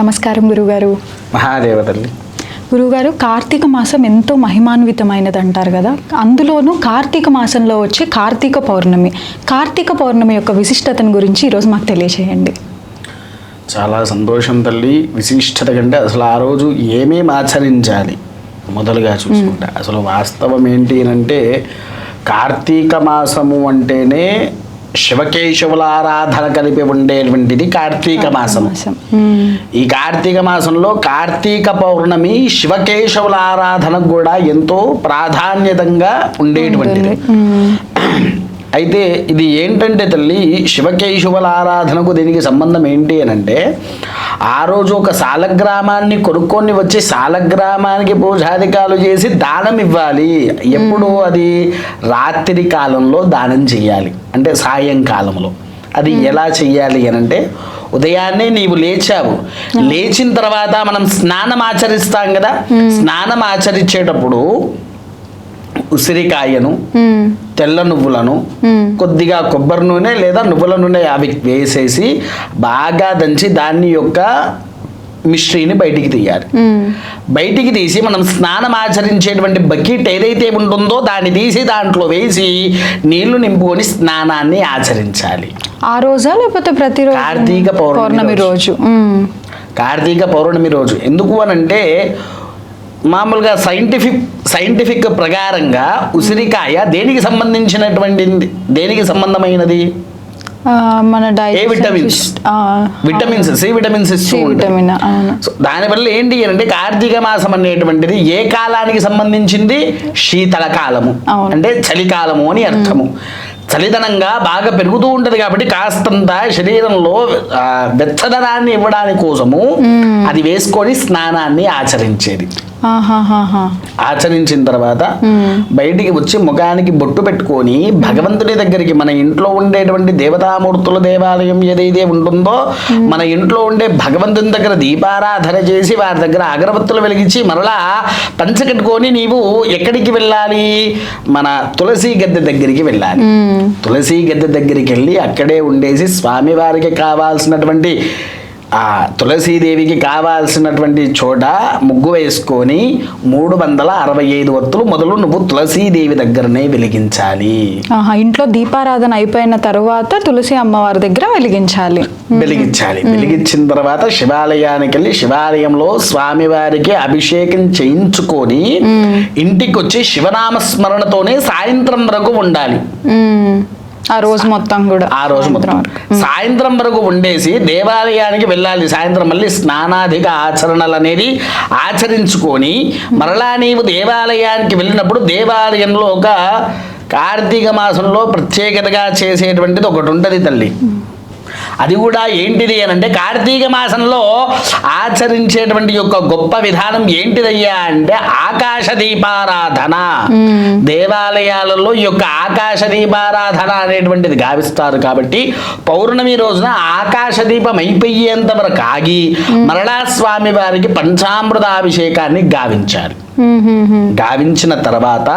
నమస్కారం గురుగారు. మహాదేవ తల్లి. గురుగారు కార్తీక మాసం ఎంతో మహిమాన్వితమైనది అంటారు కదా? అందులోనూ కార్తీక మాసంలో వచ్చే కార్తీక పౌర్ణమి. కార్తీక పౌర్ణమి యొక్క విశిష్టతను గురించి ఈరోజు మాకు తెలియజేయండి చాలా సంతోషం తల్లి. విశిష్టత కంటే అసలు ఆ రోజు ఏమేమి ఆచరించాలి? మొదలుగా చూసుకుంటే. అసలు వాస్తవం ఏంటి అని అంటే కార్తీక మాసము అంటేనే శివకేశవుల ఆరాధన కలిపి ఉండేటువంటిది కార్తీక మాసం. ఈ కార్తీక మాసంలో కార్తీక పౌర్ణమి శివకేశవుల ఆరాధనకు కూడా ఎంతో ప్రాధాన్యతంగా ఉండేటువంటిది. అయితే ఇది ఏంటంటే తల్లి శివకేశవుల ఆరాధనకు దీనికి సంబంధం ఏంటి అని అంటే ఆ రోజు ఒక సాలగ్రామాన్ని కొనుక్కొని వచ్చి సాలగ్రామానికి పూజాధికాలు చేసి దానం ఇవ్వాలి. ఎప్పుడు అది రాత్రి కాలంలో దానం చేయాలి. అంటే సాయంకాలంలో అది ఎలా చెయ్యాలి అని అంటే ఉదయాన్నే నీవు లేచావు. లేచిన తర్వాత మనం స్నానం ఆచరిస్తాం కదా? స్నానం ఆచరించేటప్పుడు ఉసిరికాయను. తెల్ల నువ్వులను. కొద్దిగా కొబ్బరి నూనె లేదా నువ్వుల నూనె అవి వేసేసి బాగా దంచి దాన్ని యొక్క మిశ్రీని బయటికి తీయాలి. బయటికి తీసి మనం స్నానం ఆచరించేటువంటి బకెట్ ఏదైతే ఉంటుందో దాన్ని తీసి దాంట్లో వేసి నీళ్ళు నింపుకొని స్నానాన్ని ఆచరించాలి ఆ రోజా లేకపోతే ప్రతిరోజు కార్తీక పౌర్ణమి రోజు. కార్తీక పౌర్ణమి రోజు ఎందుకు అనంటే మామూలుగా సైంటిఫిక్ సైంటిఫిక్ ప్రకారంగా ఉసిరికాయ దేనికి సంబంధించినటువంటి దేనికి సంబంధమైనది? మన ఏ vitamins vitamins C vitamins vitamin దానివల్ల ఏంటి అంటే కార్తీక మాసం అనేటువంటిది ఏ కాలానికి సంబంధించింది? శీతల కాలము. అంటే చలికాలము అని అర్థము. చలిదనంగా బాగా పెరుగుతూ ఉంటది కాబట్టి కాస్తంత శరీరంలో వెచ్చదనాన్ని ఇవ్వడానికి కోసము అది వేసుకొని స్నానాన్ని ఆచరించేది. ఆచరించిన తర్వాత బయటికి వచ్చి ముఖానికి బొట్టు పెట్టుకొని భగవంతుడి దగ్గరికి మన ఇంట్లో ఉండేటువంటి దేవతామూర్తుల దేవాలయం ఏదైతే ఉంటుందో మన ఇంట్లో ఉండే భగవంతుని దగ్గర దీపారాధన చేసి వారి దగ్గర అగరబత్తులు వెలిగించి మరలా పంచ కట్టుకొని నీవు ఎక్కడికి వెళ్ళాలి? మన తులసి గద్దె దగ్గరికి వెళ్ళాలి. తులసి గద్దె దగ్గరికి వెళ్ళి అక్కడే ఉండేసి స్వామివారికి కావాల్సినటువంటి ఆ తులసీదేవికి కావాల్సినటువంటి చోట ముగ్గు వేసుకొని మూడు వందల అరవై ఐదు వత్తులు మొదలు నువ్వు తులసీదేవి దగ్గరనే వెలిగించాలి. ఆహా ఇంట్లో దీపారాధన అయిపోయిన తర్వాత తులసి అమ్మవారి దగ్గర వెలిగించాలి. వెలిగించాలి. వెలిగించిన తర్వాత శివాలయానికి వెళ్ళి శివాలయంలో స్వామివారికి అభిషేకం చేయించుకొని ఇంటికి వచ్చి శివనామ స్మరణతోనే సాయంత్రం వరకు ఉండాలి. ఆ రోజు మొత్తం కూడా ఆ రోజు మొత్తం. సాయంత్రం వరకు. ఉండేసి దేవాలయానికి వెళ్ళాలి. సాయంత్రం మళ్ళీ స్నానాధిక ఆచరణలు అనేది ఆచరించుకొని మరలా నీవు దేవాలయానికి వెళ్ళినప్పుడు దేవాలయంలో ఒక కార్తీక మాసంలో ప్రత్యేకతగా చేసేటువంటిది ఒకటి ఉంటుంది తల్లి. అది కూడా ఏంటిది అని అంటే కార్తీక మాసంలో ఆచరించేటువంటి యొక్క గొప్ప విధానం ఏంటిదయ్యా అంటే ఆకాశ దీపారాధన. దేవాలయాలలో ఈ యొక్క ఆకాశ దీపారాధన అనేటువంటిది గావిస్తారు కాబట్టి పౌర్ణమి రోజున ఆకాశ దీపం అయిపోయేంత వరకు ఆగి మరలా స్వామి వారికి పంచామృతాభిషేకాన్ని గావించాలి. గావించిన తర్వాత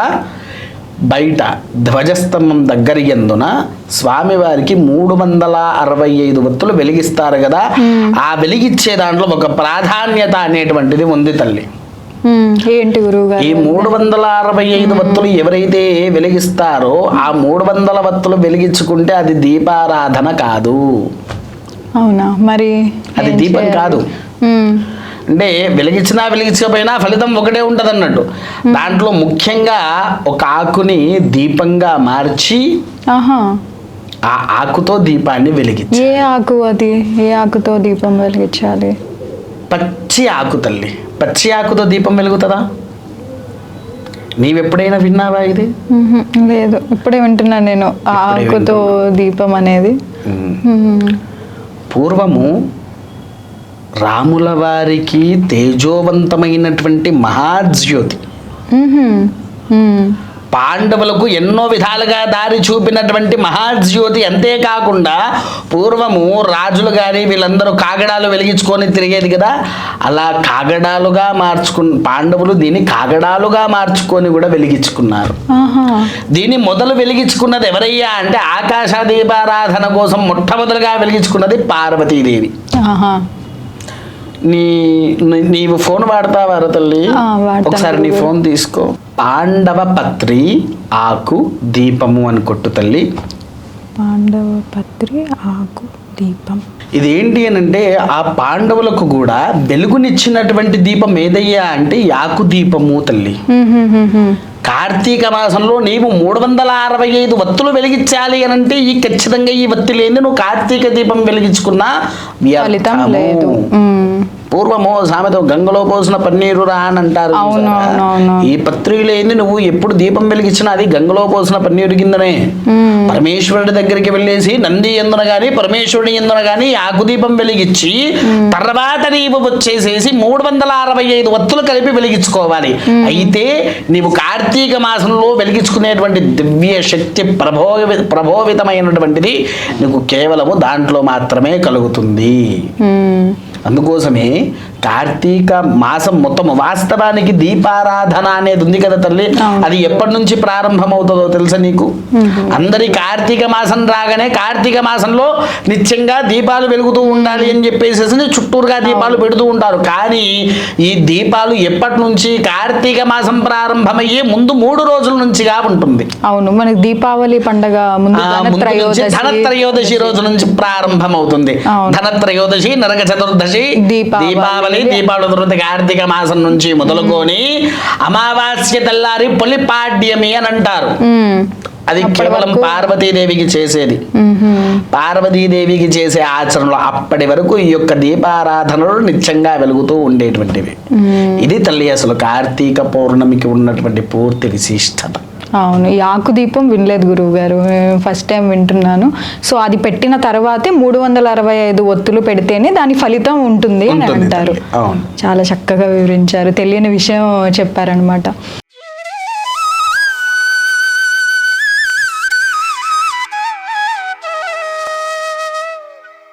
బయట ధ్వజస్తంభం దగ్గర ఎందున స్వామివారికి మూడు వందల అరవై ఐదు వత్తులు వెలిగిస్తారు కదా. ఆ వెలిగిచ్చే దాంట్లో ఒక ప్రాధాన్యత అనేటువంటిది ఉంది తల్లి. మ్మ్. ఏంటి గురువు గారు ఈ మూడు వందల అరవై ఐదు వత్తులు ఎవరైతే వెలిగిస్తారో ఆ మూడు వందల వత్తులు వెలిగించుకుంటే అది దీపారాధన కాదు. అవునా? మరి అది దీపం? కాదు. అంటే వెలిగించినా వెలిగించకపోయినా ఫలితం ఒకటే ఉంటుంది అన్నట్టు దాంట్లో ముఖ్యంగా ఒక ఆకుని దీపంగా మార్చి ఆ ఆకుతో దీపాన్ని వెలిగించి ఏ ఆకు అది? ఏ ఆకుతో దీపం వెలిగించాలి? పచ్చి ఆకు తల్లి. పచ్చి ఆకుతో దీపం వెలుగుతుందా? నీవెప్పుడైనా విన్నావా ఇది. లేదు. ఇప్పుడే వింటున్నా నేను. ఆకుతో దీపం అనేది. పూర్వము రాముల వారికి తేజోవంతమైనటువంటి మహాజ్యోతి. పాండవులకు ఎన్నో విధాలుగా దారి చూపినటువంటి మహాజ్యోతి అంతేకాకుండా పూర్వము రాజులు కానీ వీళ్ళందరూ కాగడాలు వెలిగించుకొని తిరిగేది కదా అలా కాగడాలుగా మార్చుకు పాండవులు దీన్ని కాగడాలుగా మార్చుకొని కూడా వెలిగించుకున్నారు. దీన్ని మొదలు వెలిగించుకున్నది ఎవరయ్యా అంటే ఆకాశ దీపారాధన కోసం మొట్టమొదలుగా వెలిగించుకున్నది పార్వతీదేవి. నీ నీవు ఫోన్ వాడతావారా తల్లి ఒకసారి నీ. ఫోన్ తీసుకో పాండవ పత్రి ఆకు దీపము అని కొట్టు తల్లి పాండవ పత్రి ఆకు దీపం ఇది ఏంటి అని అంటే ఆ పాండవులకు కూడా వెలుగునిచ్చినటువంటి దీపం ఏదయ్యా అంటే యాకు దీపము తల్లి. కార్తీక మాసంలో నీవు మూడు వందల అరవై ఐదు వత్తులు వెలిగించాలి అని అంటే ఈ ఖచ్చితంగా ఈ వత్తి లేని నువ్వు కార్తీక దీపం వెలిగించుకున్నా ఫలితం. లేదు. పూర్వము సామెత గంగలో పోసిన పన్నీరు రా అని అంటారు. ఈ పత్రిక లేని నువ్వు ఎప్పుడు దీపం వెలిగించినా అది గంగలో పోసిన పన్నీరు కిందనే. పరమేశ్వరుడి దగ్గరికి వెళ్ళేసి నంది ఎందున గాని పరమేశ్వరుడి ఎందున గాని ఆకుదీపం వెలిగించి తర్వాత నీవు వచ్చేసేసి మూడు వందల అరవై ఐదు వత్తులు కలిపి వెలిగించుకోవాలి అయితే నీవు కార్తీక మాసంలో వెలిగించుకునేటువంటి దివ్య శక్తి ప్రభోవి ప్రభోవితమైనటువంటిది నీకు కేవలము దాంట్లో మాత్రమే కలుగుతుంది. అందుకోసమే కార్తీక మాసం మొత్తం వాస్తవానికి దీపారాధన అనేది ఉంది కదా తల్లి. అది ఎప్పటి నుంచి ప్రారంభమవుతుందో తెలుసా నీకు? అందరి కార్తీక మాసం రాగానే కార్తీక మాసంలో నిత్యంగా దీపాలు వెలుగుతూ ఉండాలి అని చెప్పేసి చుట్టూరుగా దీపాలు పెడుతూ ఉంటారు. కానీ ఈ దీపాలు ఎప్పటి నుంచి కార్తీక మాసం ప్రారంభమయ్యే ముందు మూడు రోజుల నుంచిగా ఉంటుంది. అవును మనకి దీపావళి పండగ ధనత్రయోదశి. రోజు నుంచి ప్రారంభమవుతుంది. అవును. ధనత్రయోదశి నరక చతుర్దశి దీపావళి. దీపావళి దీపావళి తర్వాత కార్తీక మాసం నుంచి మొదలుకొని అమావాస్య తెల్లారి పొలిపాడ్యమి అని అంటారు. అది కేవలం పార్వతీదేవికి చేసేది. పార్వతీదేవికి చేసే ఆచరణలో అప్పటి వరకు ఈ యొక్క దీపారాధనలు నిత్యంగా వెలుగుతూ ఉండేటువంటివి. ఇది తల్లి అసలు కార్తీక పౌర్ణమికి ఉన్నటువంటి పూర్తి విశిష్టత. అవును. ఈ ఆకు దీపం వినలేదు గురువు గారు ఫస్ట్ టైం వింటున్నాను. సో అది పెట్టిన తర్వాతే మూడు వందల అరవై ఐదు ఒత్తులు పెడితేనే దాని ఫలితం ఉంటుంది అని అంటారు. చాలా చక్కగా వివరించారు. తెలియని విషయం చెప్పారనమాట